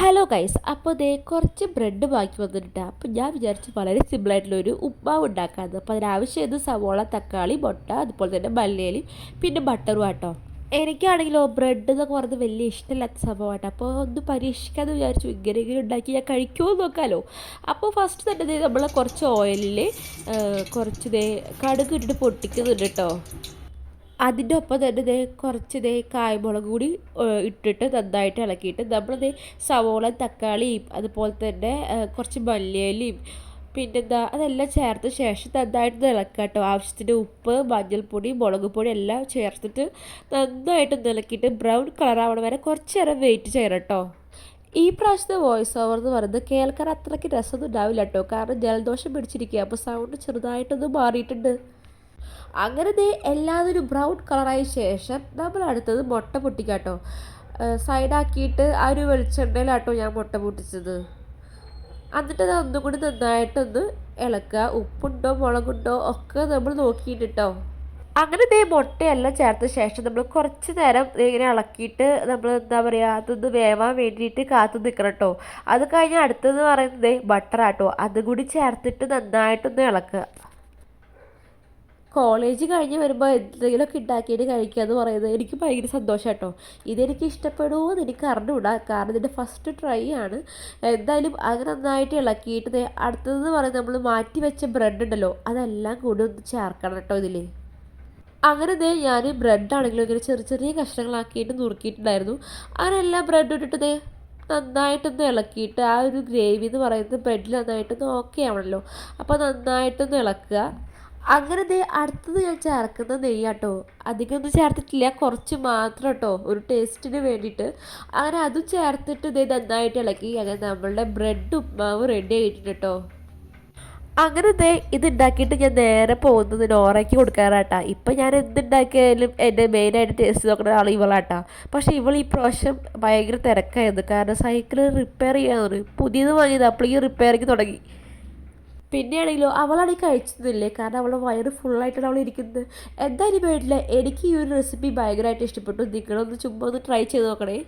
Hello guys അപ്പോൾ ദേ കുറച്ച് bread ബാക്കി വന്നിട്ടുണ്ട്. അപ്പോൾ ഞാൻ വിചാരിച്ചു വളരെ സിമ്പിളായിട്ടുള്ളൊരു ഉപ്മാവ് ഉണ്ടാക്കാമെന്ന് അപ്പോൾ അതിനാവശ്യം ഇത് സവോള തക്കാളി മുട്ട അതുപോലെ തന്നെ മല്ലിയിലും പിന്നെ ബട്ടറും ആട്ടോ. എനിക്കാണെങ്കിലോ ബ്രെഡ് എന്നൊക്കെ പറഞ്ഞത് വലിയ ഇഷ്ടമില്ലാത്ത സംഭവമായിട്ട് അപ്പോൾ ഒന്ന് പരീക്ഷിക്കാമെന്ന് വിചാരിച്ചു. ഇങ്ങനെയെങ്കിലും ഉണ്ടാക്കി ഞാൻ കഴിക്കുമോ നോക്കാമല്ലോ അപ്പോൾ ഫസ്റ്റ് തന്നെ നമ്മൾ കുറച്ച് ഓയിലിൽ കുറച്ച് കടുക് ഇട്ടിട്ട് പൊട്ടിക്കുന്നുണ്ട് കേട്ടോ അതിന്റെ ഒപ്പം തന്നെ ദേ കുറച്ച് ദേ കായ്മുളക് കൂടി ഇട്ടിട്ട് നന്നായിട്ട് ഇളക്കിയിട്ട് നമ്മൾ ദേ സവോള തക്കാളിയും അതുപോലെ തന്നെ കുറച്ച് മല്ലിയിലയും പിന്നെന്താ അതെല്ലാം ചേർത്ത ശേഷം നന്നായിട്ട് ഇളക്കുക കേട്ടോ. ആവശ്യത്തിന് ഉപ്പ് മഞ്ഞൾപ്പൊടി മുളക് പൊടി എല്ലാം ചേർത്തിട്ട് നന്നായിട്ട് ഇളക്കിയിട്ട് ബ്രൗൺ കളർ ആവണ വരെ കുറച്ച് നേരം വെയിറ്റ് ചെയ്യണം കേട്ടോ. ഈ പ്രാവശ്യത്തെ വോയിസ് ഓവർ എന്ന് പറയുന്നത് കേൾക്കാൻ അത്രയ്ക്ക് രസമൊന്നും ഉണ്ടാവില്ല കേട്ടോ. കാരണം ജലദോഷം പിടിച്ചിരിക്കുക അപ്പോൾ സൗണ്ട് ചെറുതായിട്ടൊന്ന് മാറിയിട്ടുണ്ട്. അങ്ങനെ ദേ എല്ലാതൊരു ബ്രൗൺ കളറായ ശേഷം നമ്മൾ അടുത്തത് മുട്ട പൊട്ടിക്കാട്ടോ. സൈഡാക്കിയിട്ട് ആ ഒരു വെളിച്ചെണ്ണയിലാട്ടോ ഞാൻ മുട്ട പൊട്ടിച്ചത്. എന്നിട്ട് അത് ഒന്നും കൂടി നന്നായിട്ടൊന്ന് ഇളക്കുക. ഉപ്പുണ്ടോ മുളകുണ്ടോ ഒക്കെ നമ്മൾ നോക്കിയിട്ട് അങ്ങനെ ദേ മുട്ടയെല്ലാം ചേർത്ത ശേഷം നമ്മൾ കുറച്ച് നേരം ഇങ്ങനെ ഇളക്കിയിട്ട് നമ്മൾ എന്താ പറയുക അതൊന്ന് വേവാൻ വേണ്ടിയിട്ട് കാത്തു നിൽക്കണം കേട്ടോ അത് കഴിഞ്ഞ് അടുത്തത് പറയുന്നത് ബട്ടറാട്ടോ അതും കൂടി ചേർത്തിട്ട് നന്നായിട്ടൊന്ന് ഇളക്കുക. കോളേജ് കഴിഞ്ഞ് വരുമ്പോൾ എന്തെങ്കിലുമൊക്കെ ഉണ്ടാക്കിയിട്ട് കഴിക്കുക എന്ന് പറയുന്നത് എനിക്ക് ഭയങ്കര സന്തോഷം കേട്ടോ ഇതെനിക്ക് ഇഷ്ടപ്പെടുമോ എന്ന് എനിക്ക് അറിഞ്ഞുകൂടാ. കാരണം ഇതിന്റെ ഫസ്റ്റ് ട്രൈ ആണ്. എന്തായാലും അത് നന്നായിട്ട് ഇളക്കിയിട്ട് അടുത്തതെന്ന് പറയുന്നത് നമ്മൾ മാറ്റി വെച്ച ബ്രെഡ് ഉണ്ടല്ലോ അതെല്ലാം കൂടി ഒന്ന് ചേർക്കണം കേട്ടോ ഇതിൽ അങ്ങനെ ദേ ഞാൻ ബ്രെഡ് ആണെങ്കിലും ഇങ്ങനെ ചെറിയ ചെറിയ കഷ്ണങ്ങളാക്കിയിട്ട് നുറുക്കിയിട്ടുണ്ടായിരുന്നു. അങ്ങനെ എല്ലാ ബ്രെഡ് ഇട്ടിട്ട് ദേ നന്നായിട്ടൊന്ന് ഇളക്കിയിട്ട് ആ ഒരു ഗ്രേവി എന്ന് പറയുന്നത് ബ്രെഡിൽ നന്നായിട്ടൊന്ന് ഓക്കെ ആവണമല്ലോ അപ്പോൾ നന്നായിട്ടൊന്ന് ഇളക്കുക. അങ്ങനെ ദേ അടുത്തത് ഞാൻ ചേർക്കുന്ന നെയ്യ് കേട്ടോ അധികമൊന്നും ചേർത്തിട്ടില്ല. കുറച്ച് മാത്രം കേട്ടോ ഒരു ടേസ്റ്റിന് വേണ്ടിയിട്ട്. അങ്ങനെ അതും ചേർത്തിട്ട് ദേ നന്നായിട്ട് ഇളക്കി. അങ്ങനെ നമ്മളുടെ ബ്രെഡ് ഉപ്മാവ് റെഡി ആയിട്ടുണ്ട് കേട്ടോ അങ്ങനെ ദേ ഇത് ഉണ്ടാക്കിയിട്ട് ഞാൻ നേരെ പോകുന്നത് നോറയ്ക്ക് കൊടുക്കാറാട്ടാ. ഇപ്പം ഞാൻ എന്തുണ്ടാക്കിയാലും എന്റെ മെയിനായിട്ട് ടേസ്റ്റ് നോക്കുന്ന ആൾ ഇവളാട്ടാ. പക്ഷേ ഇവൾ ഈ പ്രാവശ്യം ഭയങ്കര തിരക്കായിരുന്നു. കാരണം സൈക്കിൾ റിപ്പയർ ചെയ്യാറ് പുതിയത് വാങ്ങിയത് അപ്പോഴേക്കും റിപ്പയറിങ് തുടങ്ങി. പിന്നെയാണെങ്കിലോ അവളാണ് കഴിച്ചതില്ലേ? കാരണം അവളുടെ വയറ് ഫുള്ളായിട്ടാണ് അവൾ ഇരിക്കുന്നത്. എന്തായാലും വേണ്ടില്ല എനിക്ക് ഈ ഒരു റെസിപ്പി ഭയങ്കരമായിട്ട് ഇഷ്ടപ്പെട്ടു. നിങ്ങളൊന്ന് ചുമ്മാ ഒന്ന് ട്രൈ ചെയ്ത് നോക്കണേ.